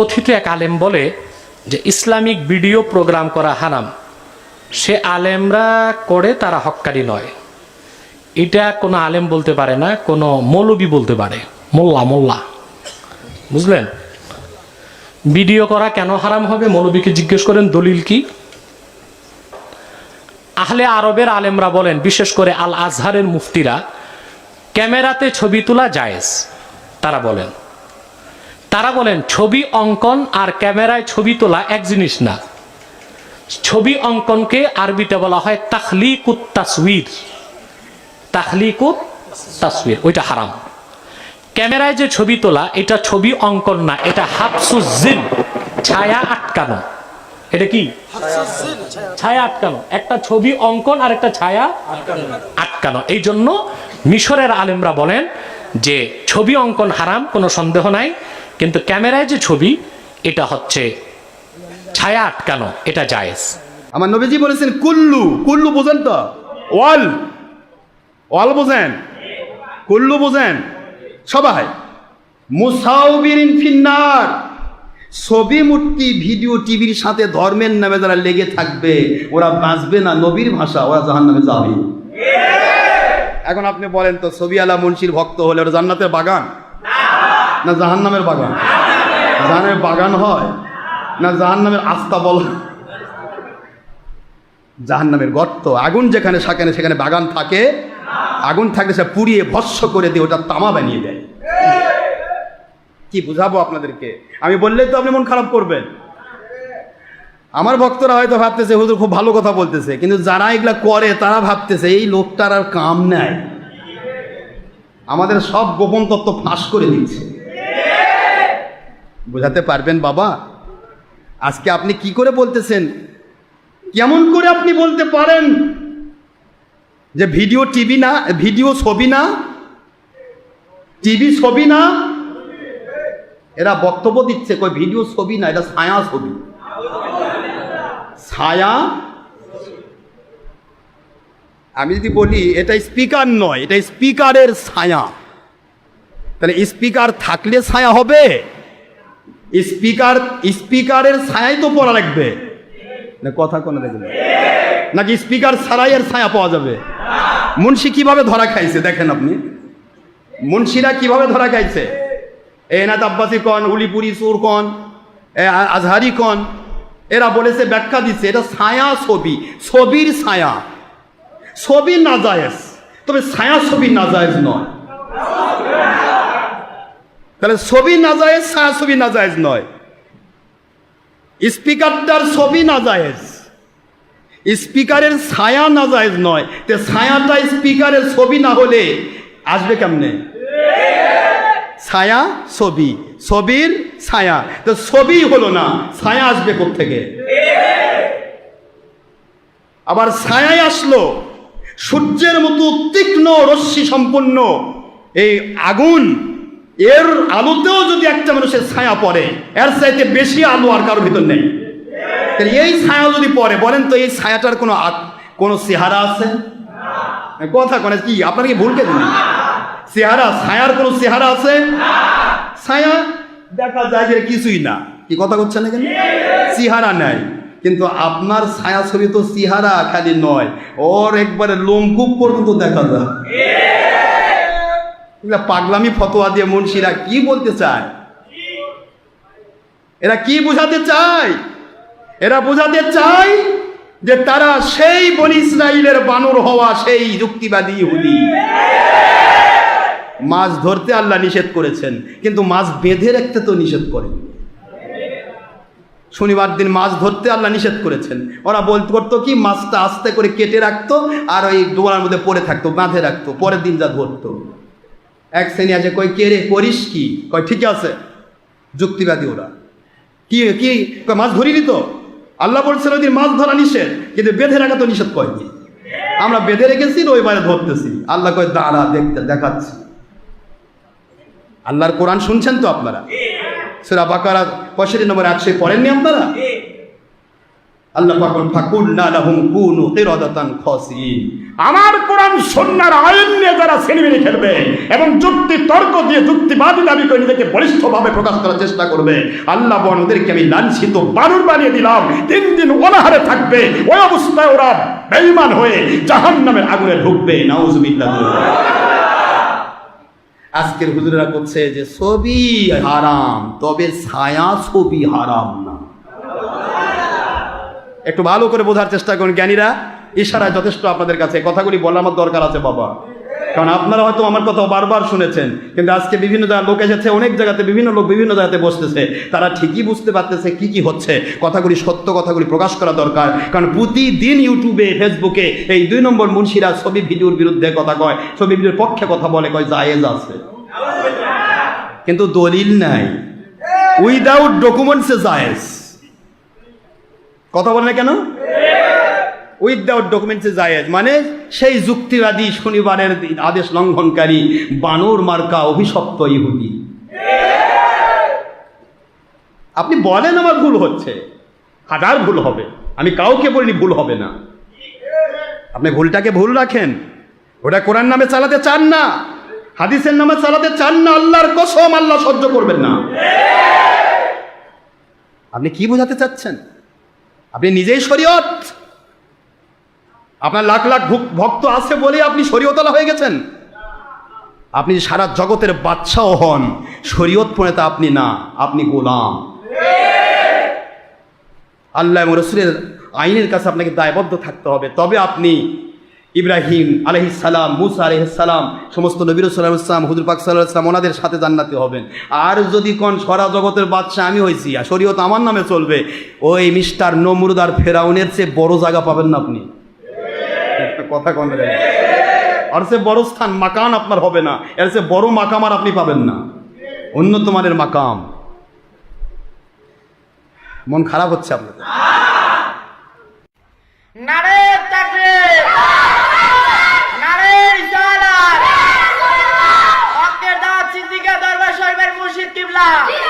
কথিত এক আলেম বলে যে ইসলামিক ভিডিও প্রোগ্রাম করা হারাম। সে আলেমরা করে তারা হক্কারি নয়। এটা কোনো আলেম বলতে পারে না, কোনো মৌলবি বলতে পারে। মোল্লা মোল্লা। বুঝলেন? ভিডিও করা কেন হারাম হবে? মৌলবীকে জিজ্ঞেস করেন, দলিল কি? আহলে আরবের আলেমরা বলেন, বিশেষ করে আল আজহারের মুফতিরা, ক্যামেরাতে ছবি তোলা জায়েজ, তারা বলেন। তারা বলেন, ছবি অঙ্কন আর ক্যামেরায় ছবি তোলা এক জিনিস না। ছবি অঙ্কনকে আরবিতে বলা হয় তাখলিকুত তাসবির তাখলিকুত তাসবির ওইটা হারাম। ক্যামেরায় যে ছবি তোলা, এটা ছবি অঙ্কন না, এটা হাফসুজিন ছায়া আটকানো। এটা কি? ছায়া আটকানো। একটা ছবি অঙ্কন আর একটা ছায়া আটকানো। এই জন্য মিশরের আলেমরা বলেন যে, ছবি অঙ্কন হারাম, কোনো সন্দেহ নাই। কিন্তু ক্যামেরায় যে ছবি, এটা হচ্ছে ছায়া আটকানো, এটা জায়েজ। আমার নবীজি বলেছেন, কুল্লু কুল্লু বোঝেন তো? ওয়াল ওয়াল বোঝেন? কুল্লু বোঝেন? সবাই। মুসাউবিরিন ফিন্নার। ছবি মূর্তি ভিডিও টিভির সাথে ধর্মের নামে যারা লেগে থাকবে, ওরা বাঁচবে না নবীর ভাষা, ওরা জাহান নামে যাবে এখন আপনি বলেন তো, ছবি আলা মুন্সির ভক্ত হলে ওরা জান্নাতের বাগান? না জাহান নামের বাগান? জাহানের বাগান হয়, না জাহান নামের আস্থা বল? জাহান নামের গর্ত, আগুন যেখানে সেখানে সেখানে বাগান থাকে। আগুন থাকলে সে পুড়িয়ে ভস্য করে দিয়ে ওটা তামা বানিয়ে দেয়। কি বুঝাবো আপনাদেরকে? আমি বললেই তো আপনি মন খারাপ করবেন। আমার ভক্তরা হয়তো ভাবতেছে, হুজুর খুব ভালো কথা বলতেছে। কিন্তু যারা এগুলা করে, তারা ভাবতেছে, এই লোকটার আর কাম নেয় আমাদের সব গোপন তত্ত্ব ফাঁস করে দিচ্ছে বোঝাতে পারবেন, বাবা? আজকে আপনি কি করে বলতেছেন? কেমন করে আপনি বলতে পারেন? যে ভিডিও টিভি না, ভিডিও ছবি না? টিভি ছবি না? এরা বক্তব্য দিচ্ছে, কই ভিডিও ছবি না, এটা ছায়া ছবি। ছায়া? আমি যদি বলি, এটা স্পিকার নয়, এটা স্পিকারের ছায়া। তাহলে স্পিকার থাকলে ছায়া হবে? স্পিকার, স্পিকারের ছায়াই তো পড়া লাগবে। না, কথা কোনো দেখবে নাকি স্পিকার ছাড়াই এর ছায়া পাওয়া যাবে? মুন্সি কীভাবে ধরা খাইছে, দেখেন আপনি? মুন্সিরা কীভাবে ধরা খাইছে? এ এনাত আব্বাসি কন, উলিপুরি সুর কন আজহারি কন, এরা বলেছে, ব্যাখ্যা দিচ্ছে, এটা ছায়া ছবি, ছবির ছায়া। ছবি নাজায়েজ, তবে ছায়া ছবি নাজায়েজ নয়। তাহলে ছবি নাজায়েজ ছায়া ছবি নাজায়েজ নয়। স্পিকারটার ছবি নাজায়েজ। স্পিকারের ছায়া নাজায়েজ নয়। তে ছায়াটা স্পিকারের ছবি না হলে আসবে কেমনে? ছায়া ছবি। ছবির ছায়া। তো ছবি হলো না, ছায়া আসবে থেকে আবার ছায়ায় আসলো, সূর্যের মতো তীক্ষ্ণ রশ্মি সম্পন্ন এই আগুন এর আলোতেও যদি একটা মানুষের ছায়া পড়ে, এর চাইতে বেশি আলো আর কারোর ভিতর নেই। তাহলে এই ছায়া যদি পড়ে, বলেন তো এই ছায়াটার কোনো কোনো চেহারা আছে? কথা কোনে, কি, আপনার কি ভুলকে দিন চেহারা, ছায়ার কোনো চেহারা আছে? ছায়া দেখা যায় যে কিছুই না। কি কথা করছেন এখানে? চেহারা নাই। কিন্তু আপনার ছায়া ছবি তো চেহারা খালি নয়। ওর একবারে লোমকূপ পর্যন্ত দেখা যায়। এগুলা পাগলামি ফতোয়া দিয়ে মুন্সিরা কি বলতে চায়? এরা কি বোঝাতে চায়? এরা বোঝাতে চায় যে তারা সেই বনি ইসরায়েলের বানর হওয়া সেই যুক্তিবাদী ইহুদি। মাছ ধরতে আল্লাহ নিষেধ করেছেন, কিন্তু মাছ বেঁধে রাখতে তো নিষেধ করেন। শনিবার দিন মাছ ধরতে আল্লাহ নিষেধ করেছেন। ওরা বলতে করতো কি, মাছটা আস্তে করে কেটে রাখতো আর ওই ডোয়ার মধ্যে পড়ে থাকতো, বাঁধে রাখতো, পরের দিন যা ধরতো। এক শ্রেণি আছে কই কে রে করিস কি? কয় ঠিক আছে। যুক্তিবাদী ওরা। কি কি মাছ ধরিনি তো? আল্লাহ বলছেন, ওই মাছ ধরা নিষেধ, কিন্তু বেঁধে রাখা তো নিষেধ কয়নি আমরা বেঁধে রেখেছি, রবিবারে ধরতেছি। আল্লাহ কয়, দাঁড়া, দেখতে, দেখাচ্ছি। আল্লাহর কোরআন শুনছেন তো আপনারা? সেরা বাকারা পঁয়ষট্টি নম্বর একশো পড়েননি আপনারা? আল্লাহ আমার কোরআন এবং প্রকাশ করার চেষ্টা করবে আমি লাঞ্ছিত বানিয়ে দিলাম। তিন দিন থাকবে। ওই অবস্থায় ওরা বেঈমান হয়ে জাহান্নামের আগুনে ঢুকবে। আজকের হুজুরেরা করছে যে, ছবি হারাম, তবে ছায়া ছবি হারাম না। একটু ভালো করে বোঝার চেষ্টা করুন, জ্ঞানীরা। ইশারায় যথেষ্ট আপনাদের কাছে। কথাগুলি বলার আমার দরকার আছে, বাবা। কারণ আপনারা হয়তো আমার কথা বারবার শুনেছেন, কিন্তু আজকে বিভিন্ন জায়গায় লোক এসেছে, অনেক জায়গাতে বিভিন্ন লোক বিভিন্ন জায়গাতে বসতেছে। তারা ঠিকই বুঝতে পারতেছে কি কি হচ্ছে। কথাগুলি সত্য, কথাগুলি প্রকাশ করা দরকার। কারণ প্রতিদিন ইউটিউবে, ফেসবুকে এই দুই নম্বর মুন্সিরা ছবি ভিডিওর বিরুদ্ধে কথা কয়, ছবি ভিডিওর পক্ষে কথা বলে, কয়, জায়েজ আছে। কিন্তু দলিল নাই। উইদাউট ডকুমেন্টসে জায়েজ। কথা বলে কেন? উইদাউট ডকুমেন্টসে জায়েজ। মানে সেই যুক্তিবাদী শনিবারের আদেশ লঙ্ঘনকারী বানর মার্কা অভিশপ্ত ইহুদি। আপনি বলেন আমার ভুল হচ্ছে। হাজার ভুল হবে। আমি কাউকে বলিনি ভুল হবে না। আপনি ভুলটাকে ভুল রাখেন। ওটা কোরআন নামে চালাতে চান না। হাদিসের নামে চালাতে চান না। আল্লাহর কসম আল্লাহ সহ্য করবেন না। আপনি কি বোঝাতে চাচ্ছেন? আপনি নিজেই শরীয়ত। আপনার লাখ লাখ ভুক- ভক্ত আছে বলে আপনি শরীয়তলা হয়ে গেছেন। আপনি সারা জগতের বাদশাও হন, শরীয়ত প্রণেতা আপনি না, আপনি গোলাম। আল্লাহ এবং রসুলের আইনের কাছে আপনাকে দায়বদ্ধ থাকতে হবে। তবে আপনি ইব্রাহিম আলহিসাল্লাম মুসা আলহিসাল্লাম সমস্ত নবীর সাল্লাম ইসলাম হুজুর পাক সাল্লাহ ইসলাম ওনাদের সাথে জান্নাতি হবেন। আর যদি কোন সারা জগতের বাদশা আমি হয়েছি আর শরীয়ত আমার নামে চলবে, ওই মিস্টার নমরুদ আর ফেরাউনের চেয়ে বড় জায়গা পাবেন না আপনি। একটা কথা কন। আর সে বড় স্থান মাকান আপনার হবে না। এর সে বড় মাকাম আর আপনি পাবেন না। উন্নত মানের মাকাম। মন খারাপ হচ্ছে আপনাদের। নারে ¡Viva!